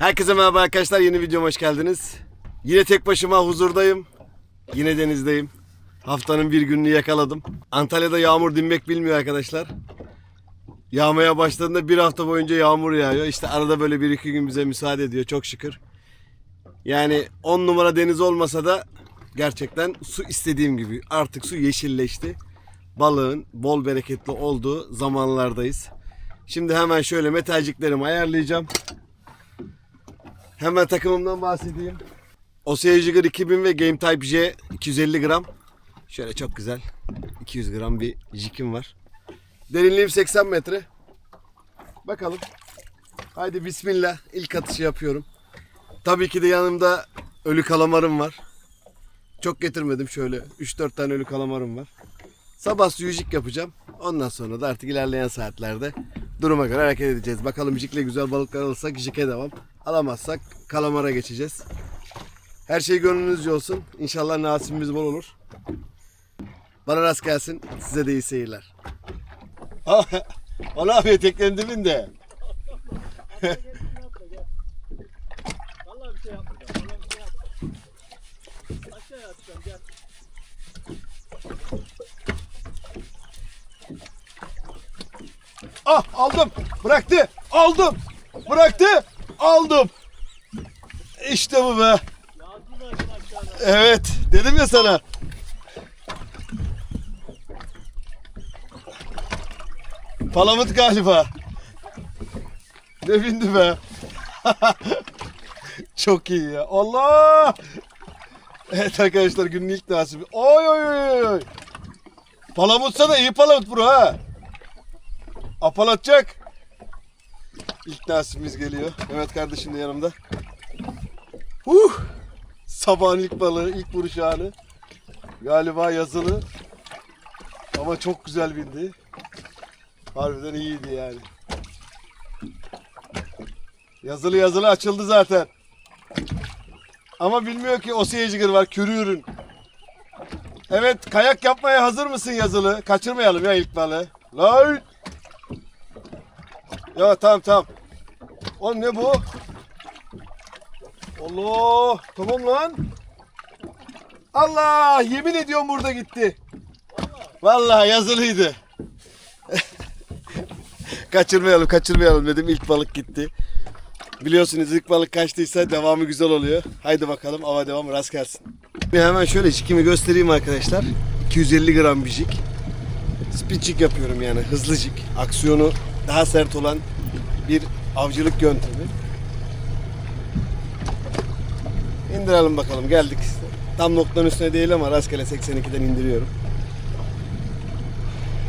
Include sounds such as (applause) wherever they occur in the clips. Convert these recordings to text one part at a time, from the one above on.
Herkese merhaba arkadaşlar. Yeni videoma hoş geldiniz. Yine tek başıma huzurdayım. Yine denizdeyim. Haftanın bir gününü yakaladım. Antalya'da yağmur dinmek bilmiyor arkadaşlar. Yağmaya başladığında bir hafta boyunca yağmur yağıyor. İşte arada böyle bir iki gün bize müsaade ediyor çok şükür. Yani 10 numara deniz olmasa da gerçekten su istediğim gibi. Artık su yeşilleşti. Balığın bol bereketli olduğu zamanlardayız. Şimdi hemen şöyle metalciklerimi ayarlayacağım. Hemen takımımdan bahsedeyim. Osea Jigger 2000 ve Game Type J 250 gram. Şöyle çok güzel 200 gram bir jikim var. Derinliğim 80 metre. Bakalım. Haydi bismillah. İlk atışı yapıyorum. Tabii ki de yanımda ölü kalamarım var. Çok getirmedim şöyle. 3-4 tane ölü kalamarım var. Sabah suyu jig yapacağım. Ondan sonra da artık ilerleyen saatlerde duruma göre hareket edeceğiz. Bakalım jikle güzel balıklar alırsak jike devam. Alamazsak kalamara geçeceğiz. Her şey gönlünüzce olsun. İnşallah nasibimiz bol olur. Bana rast gelsin. Size de iyi seyirler. ne yapıyor teknenin dibinde? Vallahi bir şey yapmayacağım. Vallahi bir şey yapmayacağım. Aşağıya atacağım gel. Ah aldım. Bıraktı. Aldım. Bıraktı. Aldım. İşte bu be. Evet. Dedim ya sana. Palamut galiba. Ne bindi be. (laughs) Çok iyi ya. Allah. Evet arkadaşlar günün ilk nasibi. Oy oy oy. Palamutsa da iyi palamut bro ha. Apalatacak. İlk nasibimiz geliyor. Evet kardeşim de yanımda. Huh. Sabahın ilk balığı, ilk vuruş anı. Galiba yazılı. Ama çok güzel bindi. Harbiden iyiydi yani. Yazılı yazılı açıldı zaten. Ama bilmiyor ki o seyircigir var, körü ürün. Evet, kayak yapmaya hazır mısın yazılı? Kaçırmayalım ya ilk balığı. Lan! Ya tamam tamam. Oğlum ne bu? Allah! Tamam lan. Allah! Yemin ediyorum burada gitti. Vallahi yazılıydı. (laughs) kaçırmayalım, kaçırmayalım dedim. İlk balık gitti. Biliyorsunuz ilk balık kaçtıysa devamı güzel oluyor. Haydi bakalım ava devam rast gelsin. Bir hemen şöyle jikimi göstereyim arkadaşlar. 250 gram bir jik. Speed jig yapıyorum yani hızlı jig. Aksiyonu daha sert olan bir avcılık yöntemi. İndirelim bakalım geldik. Tam noktanın üstüne değil ama rastgele 82'den indiriyorum.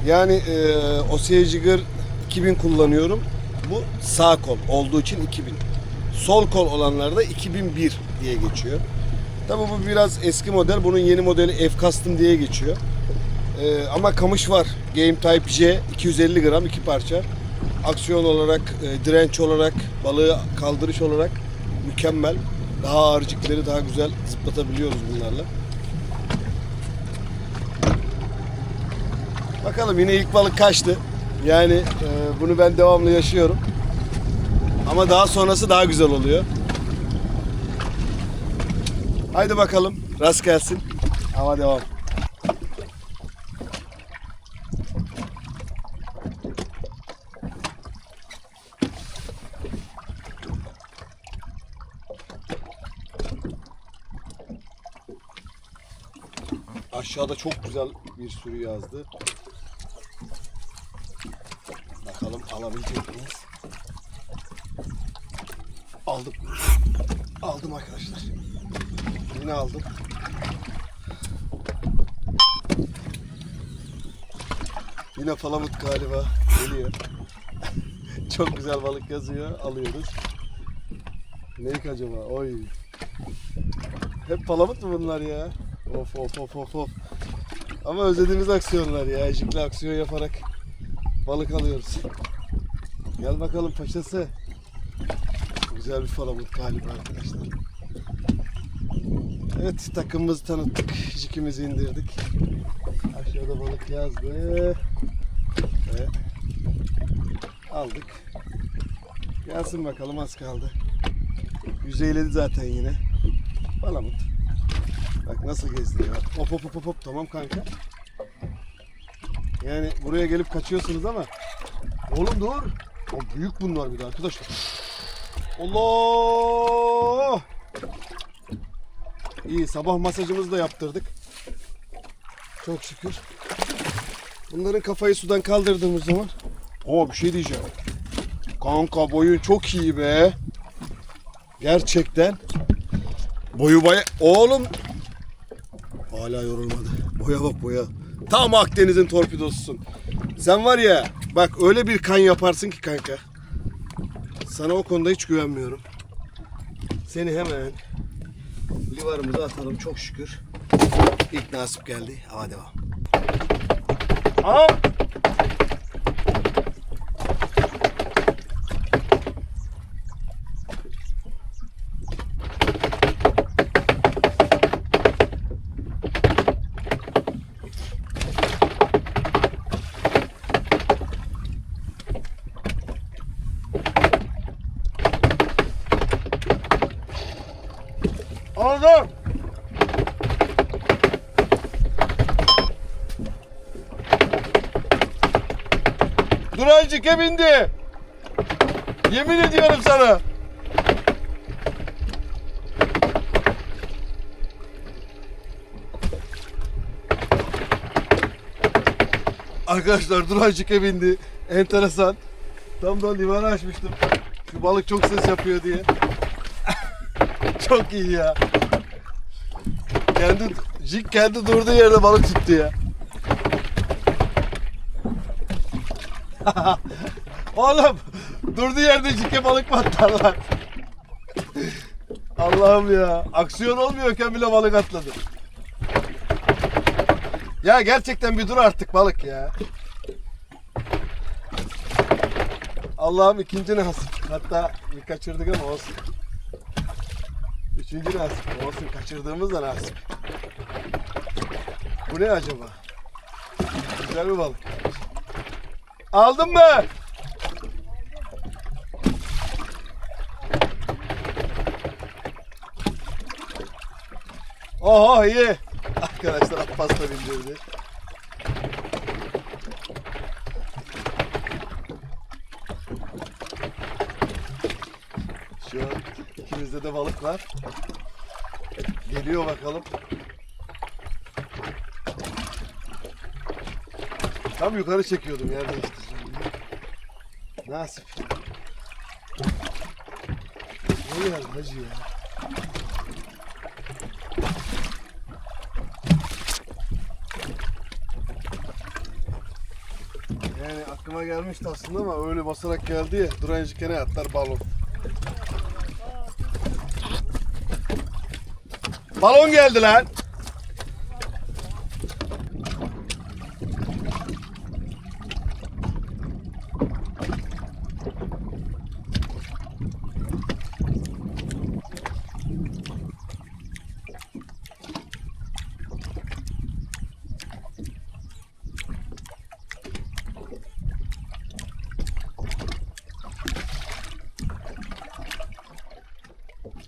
Yani e, Osea Jigger 2000 kullanıyorum. Bu sağ kol olduğu için 2000. Sol kol olanlarda 2001 diye geçiyor. Tabi bu biraz eski model. Bunun yeni modeli F Custom diye geçiyor. E, ama kamış var. Game Type J 250 gram iki parça. Aksiyon olarak, e, direnç olarak, balığı kaldırış olarak mükemmel. Daha ağır jigleri daha güzel zıplatabiliyoruz bunlarla. Bakalım yine ilk balık kaçtı. Yani e, bunu ben devamlı yaşıyorum. Ama daha sonrası daha güzel oluyor. Haydi bakalım. Rast gelsin. Hava devam. Aşağıda çok güzel bir sürü yazdı. Bakalım alabilecek miyiz? Aldım. Aldım arkadaşlar. Yine aldım. Yine palamut galiba geliyor. (laughs) Çok güzel balık yazıyor. Alıyoruz. Ne acaba? Oy. Hep palamut mu bunlar ya? Of of of of of. Ama özlediğimiz aksiyonlar ya. Ejikli aksiyon yaparak balık alıyoruz. Gel bakalım paşası. Güzel bir palamut galiba arkadaşlar. Evet takımımızı tanıttık. Jikimizi indirdik. Aşağıda balık yazdı. Ve aldık. Gelsin bakalım az kaldı. Yüzeyledi zaten yine. Palamut. Bak nasıl gezdiriyor. Hop hop hop hop. Tamam kanka. Yani buraya gelip kaçıyorsunuz ama. Oğlum dur. O büyük bunlar bir de arkadaşlar. Allah! İyi sabah masajımızı da yaptırdık. Çok şükür. Bunların kafayı sudan kaldırdığımız zaman o bir şey diyeceğim. Kanka boyun çok iyi be. Gerçekten. Boyu baya... Oğlum. Hala yorulmadı. Boya bak boya. Tam Akdeniz'in torpidosusun. Sen var ya bak öyle bir kan yaparsın ki kanka. Sana o konuda hiç güvenmiyorum. Seni hemen livarımıza atalım çok şükür. İlk nasip geldi. Hava devam. Aa! Aldım. Durancık'a bindi. Yemin ediyorum sana. Arkadaşlar Durancık'a bindi. Enteresan. Tam da limanı açmıştım. Şu balık çok ses yapıyor diye. (laughs) çok iyi ya. Kendi Jig kendi durduğu yerde balık tuttu ya. (laughs) Oğlum durduğu yerde jike balık mı atarlar? Allah'ım ya. Aksiyon olmuyorken bile balık atladı. Ya gerçekten bir dur artık balık ya. Allah'ım ikinci nasip. Hatta bir kaçırdık ama olsun. Üçüncü nasip. Olsun kaçırdığımız da nasip. Bu ne acaba? Güzel bir balık. Aldın mı? Oho iyi. Arkadaşlar at pasta bindirdi. Şu an ikimizde de balık var. Geliyor bakalım. Tam yukarı çekiyordum yer değiştireceğim. Nasip. Ne yer hacı ya? Yani aklıma gelmişti aslında ama öyle basarak geldi ya. Durayıcı kene atlar balon. Balon geldi lan.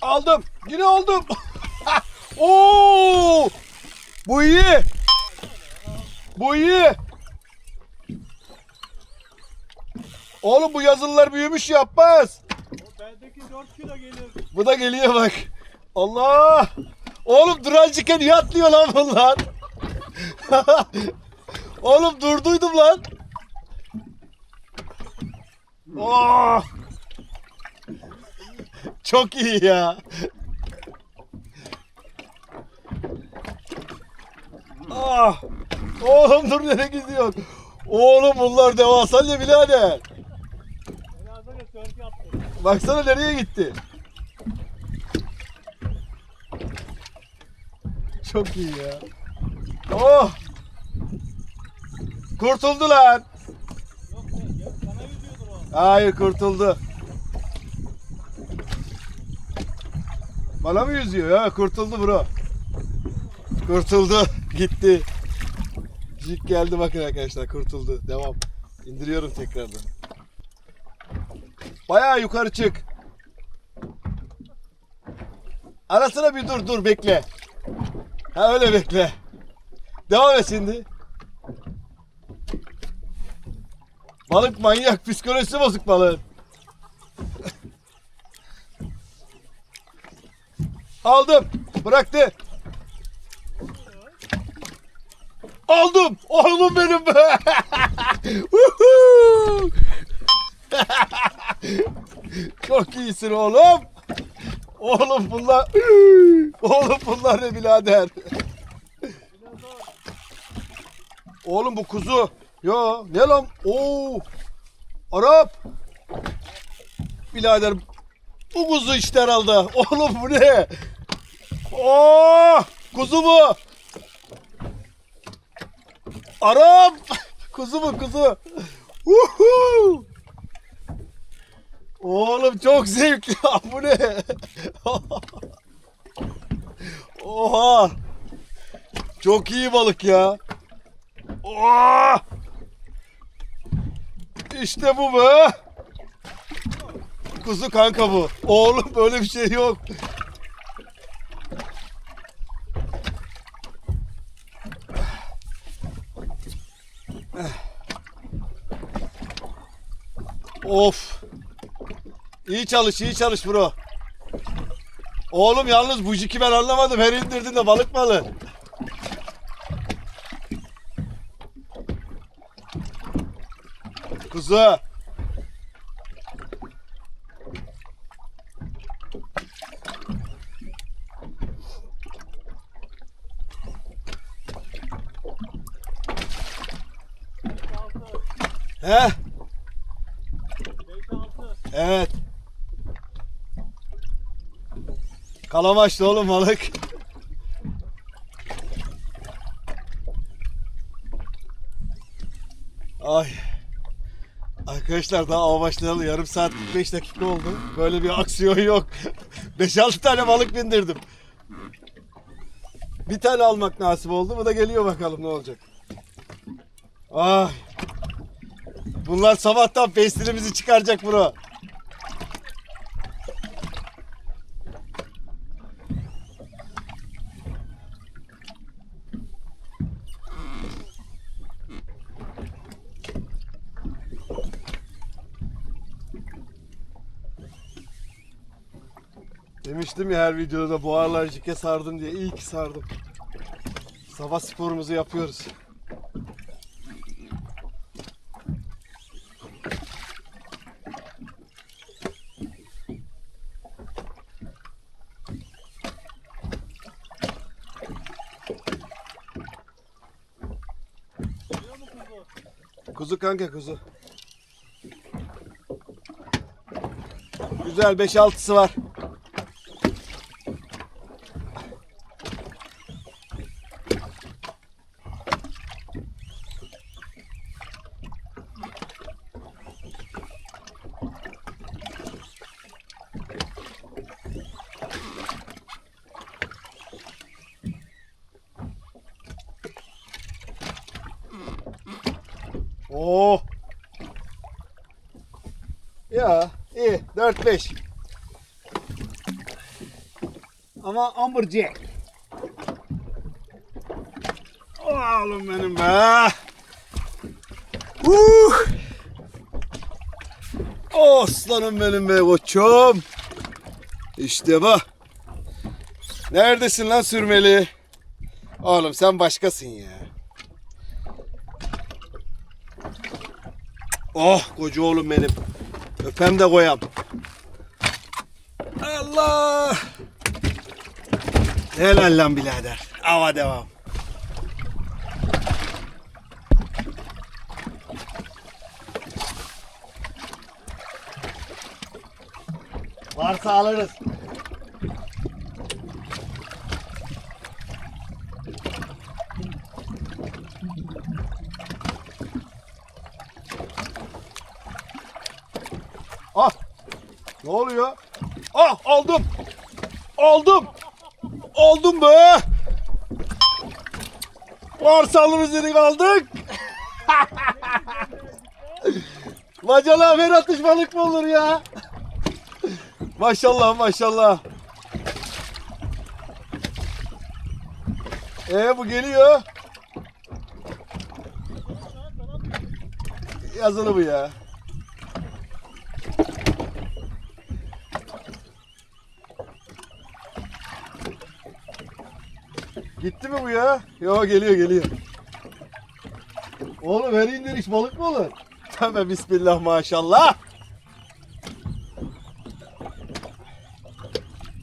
Aldım. Yine aldım. (laughs) Oo! Bu iyi. Bu iyi. Oğlum bu yazılılar büyümüş yapmaz. Bendeki 4 kilo gelir. Bu da geliyor bak. Allah! Oğlum durancıken niye atlıyor lan bunlar? (laughs) Oğlum durduydum lan. Oh! Çok iyi ya. Ah! Oğlum dur nereye gidiyorsun? Oğlum bunlar devasa ne birader? Ben az önce 4 yaptım. Baksana nereye gitti? Çok iyi ya. Oh! Kurtuldu lan. Hayır kurtuldu. Bana mı yüzüyor ya? Kurtuldu bro. Kurtuldu. Gitti. Jig geldi bakın arkadaşlar kurtuldu. Devam. İndiriyorum tekrardan. Bayağı yukarı çık. Arasına bir dur dur bekle. Ha öyle bekle. Devam et şimdi. Balık manyak psikolojisi bozuk balığın. (laughs) Aldım. Bıraktı. Aldım. Oğlum benim be. (laughs) Çok iyisin oğlum. Oğlum bunlar... Oğlum bunlar ne birader? Oğlum bu kuzu. Yo ne lan? Oo. Arap. Birader bu kuzu işte herhalde. Oğlum bu ne? Oo! Kuzu bu. Arap. Kuzu bu kuzu. Uhu! Oğlum çok zevkli. (laughs) bu ne? Oha. Çok iyi balık ya. Oha! İşte bu be. Kuzu kanka bu. Oğlum böyle bir şey yok. Of. İyi çalış, iyi çalış bro. Oğlum yalnız bu jiki ben anlamadım. Her indirdin de balık malı. Kuzu. He? 5-6. Evet. Kalamaçlı oğlum balık. Ay. Arkadaşlar daha av başlayalı yarım saat 45 dakika oldu. Böyle bir aksiyon yok. (laughs) 5-6 tane balık bindirdim. Bir tane almak nasip oldu. Bu da geliyor bakalım ne olacak. Ay. Bunlar sabahtan pestilimizi çıkaracak bro. Demiştim ya her videoda boğarlar jike sardım diye. İyi ki sardım. Sabah sporumuzu yapıyoruz. Kuzu kanka kuzu. Güzel 5-6'sı var. Oo. Ya iyi 4-5. Ama Amberjack. Oğlum benim be. Uh. Aslanım benim be koçum. İşte bu. Neredesin lan sürmeli? Oğlum sen başkasın ya. Oh koca oğlum benim. Öpem de koyam. Allah. Helal lan birader. Ava devam. Varsa alırız. Ah! Oluyor? Ah aldım. Aldım. Aldım be. Varsa alırız dedik aldık. (laughs) Bacala ver atış balık mı olur ya? Maşallah maşallah. Ee bu geliyor. Yazılı bu ya. Gitti mi bu ya? Yo geliyor geliyor. Oğlum her indir iş balık mı olur? Tövbe bismillah maşallah.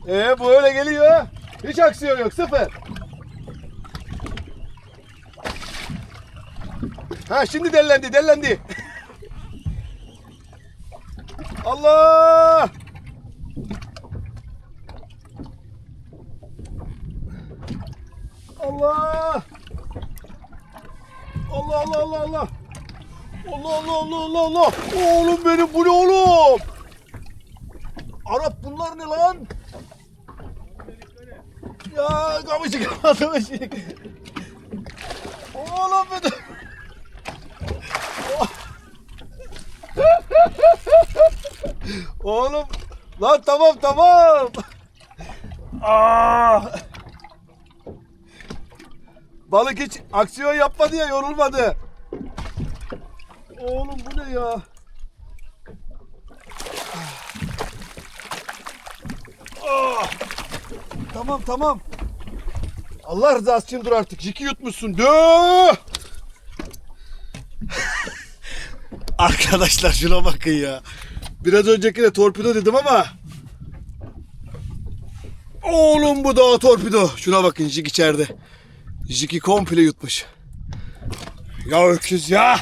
Ee bu öyle geliyor. Hiç aksiyon yok sıfır. Ha şimdi dellendi dellendi. (laughs) Allah! Allah Allah Allah Allah! Allah Allah Allah! Oğlum benim bu ne oğlum? Arap bunlar ne lan? Ya kamışık kamışık. Oğlum benim. Oğlum lan tamam tamam. Aa! Balık hiç aksiyon yapmadı ya yorulmadı. Oğlum bu ne ya? Ah! Tamam tamam. Allah rızası için dur artık. Jiki yutmuşsun. Dö! (laughs) Arkadaşlar şuna bakın ya. Biraz öncekine torpido dedim ama. Oğlum bu da torpido. Şuna bakın Jik içeride. Jiki komple yutmuş. Ya öküz ya.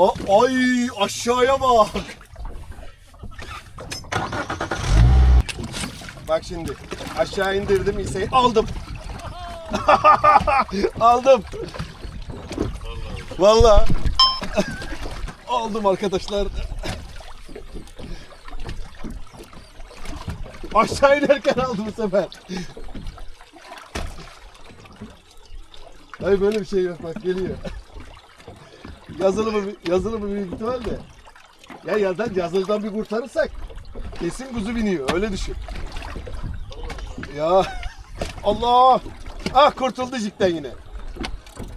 O, ay aşağıya bak. Bak şimdi aşağı indirdim iseyi aldım. (laughs) aldım. Vallahi (laughs) aldım arkadaşlar. Aşağı inerken aldım bu sefer. Hayır böyle bir şey yok bak geliyor. Yazılı mı yazılı mı büyük ihtimal de. Ya yazdan yazılıdan bir kurtarırsak kesin kuzu biniyor öyle düşün. Ya Allah! Ah kurtuldu jikten yine.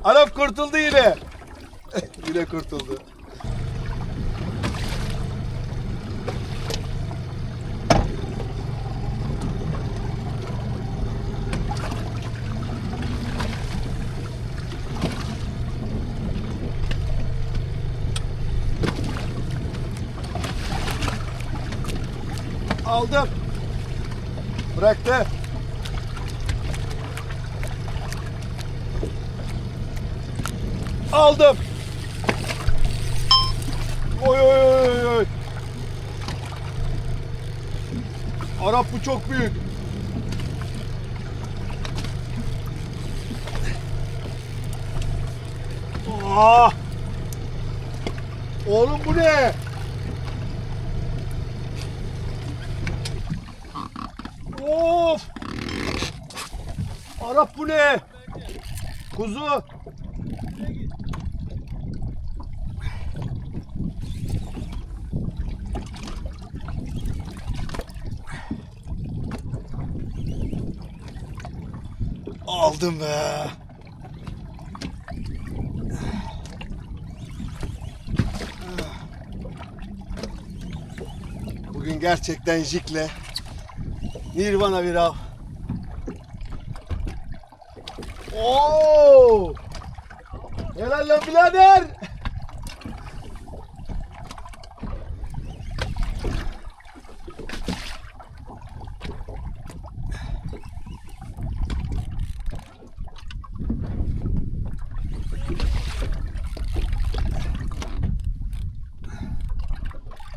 Arap kurtuldu yine. (laughs) yine kurtuldu. Aldım. Bıraktı. Aldım. Oy oy oy oy. Arap bu çok büyük. Aa! Oğlum bu ne? Of! Arap bu ne? Kuzu. Aldım be. Bugün gerçekten jikle Nirvana bir av. Oo! Helal lan birader.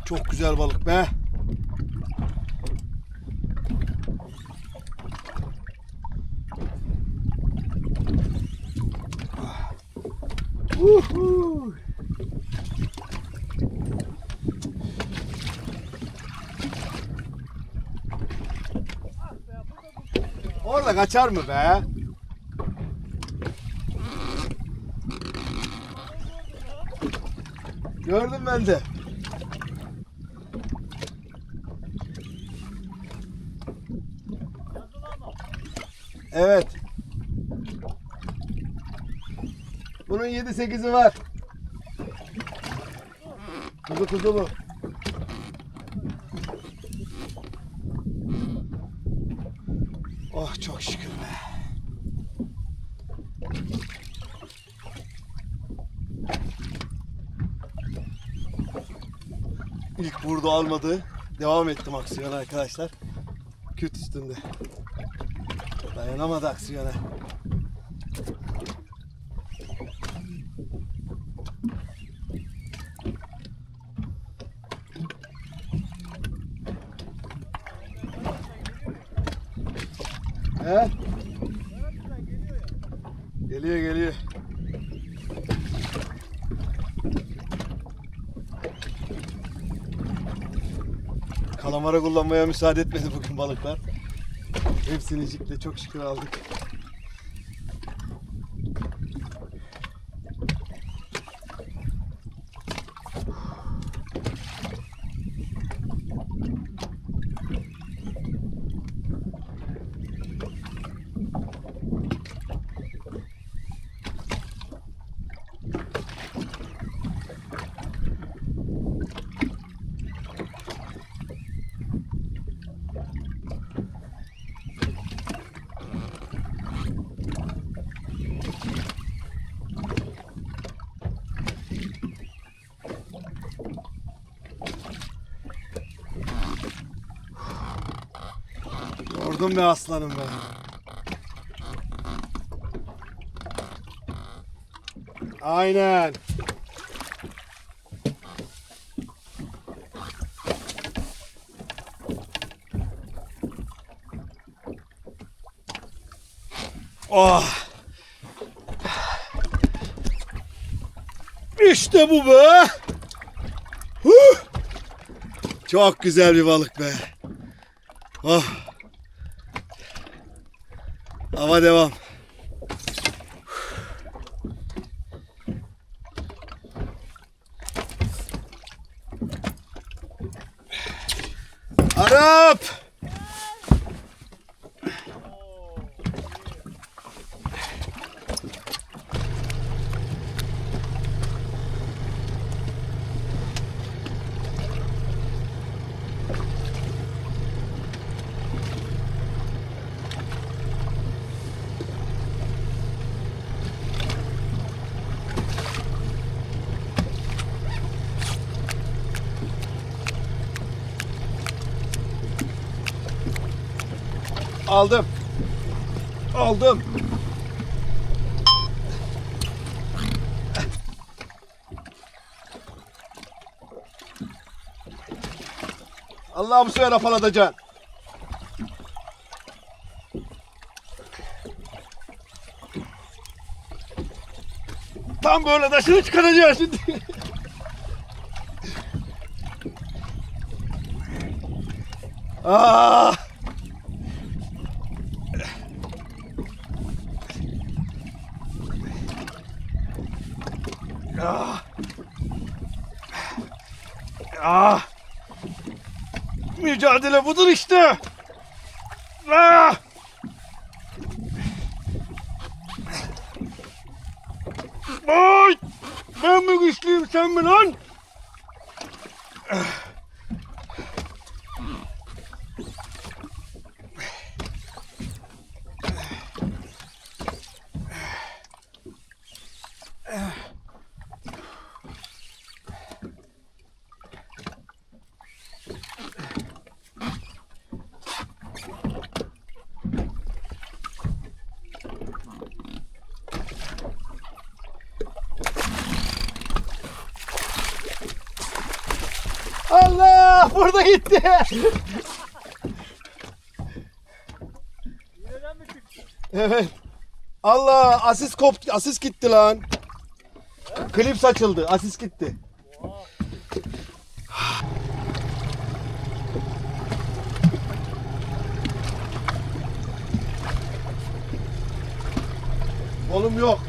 Çok güzel balık be. Uhu. Orada kaçar mı be? Gördüm ben de. Evet. Bunun 7-8'i var. Kuzu kuzulu. Oh çok şükür be. İlk burada almadı. Devam ettim aksiyona arkadaşlar. Küt üstünde. Dayanamadı aksiyona. He? Geliyor geliyor. Kalamara kullanmaya müsaade etmedi bugün balıklar. Hepsini jikle çok şükür aldık. Yordum be aslanım be. Aynen. Oh. İşte bu be. Huh. Çok güzel bir balık be. Oh. Hava devam. Arap! Aldım. Aldım. Allah'ım suya laf alatacaksın. Tam böyle taşını çıkaracağız şimdi. (laughs) Ah! Ah! Mücadele budur işte. Ah! Ay! Ben mi güçlüyüm sen mi lan? Allah! Burada gitti. Evet. Allah asis koptu. Asis gitti lan. Klips açıldı. Asis gitti. Oğlum yok.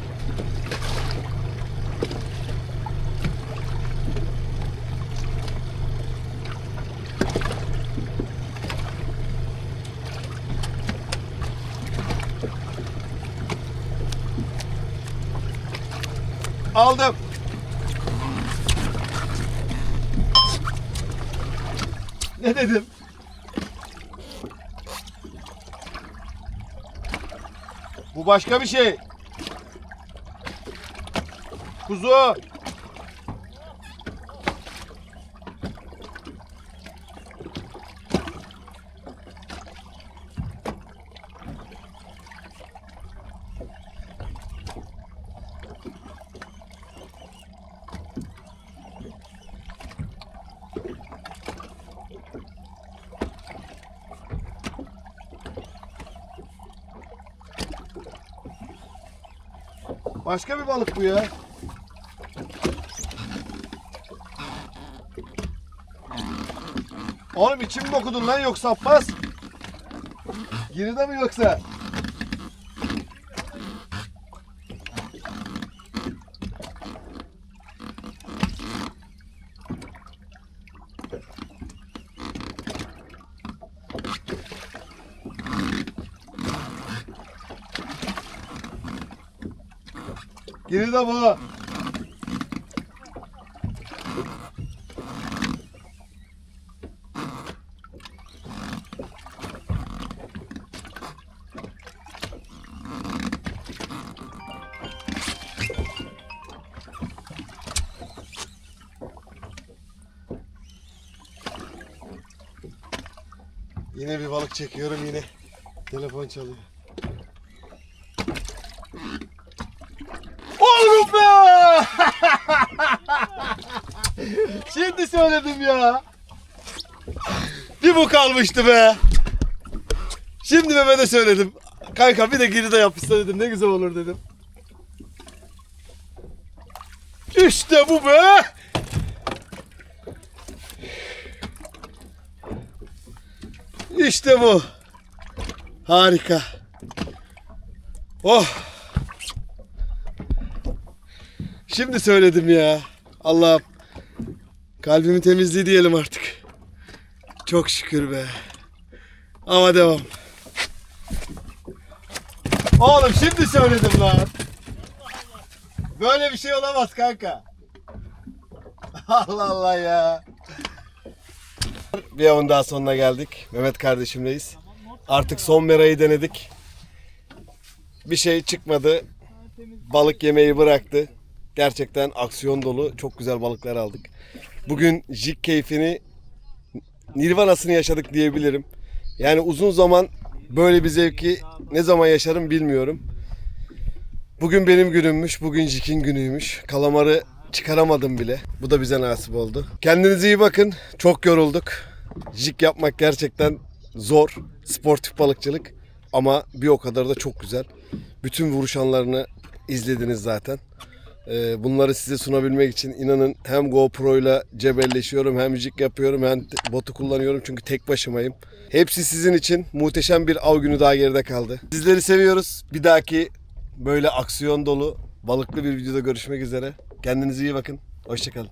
Aldım. Ne dedim? Bu başka bir şey. Kuzu. Başka bir balık bu ya. Oğlum içim mi okudun lan yoksa Abbas? Geride mi yoksa? Geride bu. Yine bir balık çekiyorum yine. Telefon çalıyor. Oğlum be! Şimdi söyledim ya. Bir bu kalmıştı be. Şimdi Mehmet'e söyledim. Kanka bir de geri de yapışsa dedim. Ne güzel olur dedim. İşte bu be. İşte bu. Harika. Oh. Şimdi söyledim ya. Allah'ım. Kalbimin temizliği diyelim artık. Çok şükür be. Ama devam. Oğlum şimdi söyledim lan. Böyle bir şey olamaz kanka. (laughs) Allah Allah ya. Bir avın daha sonuna geldik. Mehmet kardeşimleyiz. Artık son merayı denedik. Bir şey çıkmadı. Balık yemeyi bıraktı. Gerçekten aksiyon dolu çok güzel balıklar aldık. Bugün jig keyfini nirvanasını yaşadık diyebilirim. Yani uzun zaman böyle bir zevki ne zaman yaşarım bilmiyorum. Bugün benim günümmüş, bugün jig'in günüymüş. Kalamarı çıkaramadım bile. Bu da bize nasip oldu. Kendinize iyi bakın. Çok yorulduk. Jig yapmak gerçekten zor. Sportif balıkçılık. Ama bir o kadar da çok güzel. Bütün vuruş anlarını izlediniz zaten. Ee, Bunları size sunabilmek için inanın hem GoPro ile cebelleşiyorum hem jig yapıyorum hem botu kullanıyorum çünkü tek başımayım. Hepsi sizin için muhteşem bir av günü daha geride kaldı. Sizleri seviyoruz. Bir dahaki böyle aksiyon dolu balıklı bir videoda görüşmek üzere. Kendinize iyi bakın. Hoşçakalın.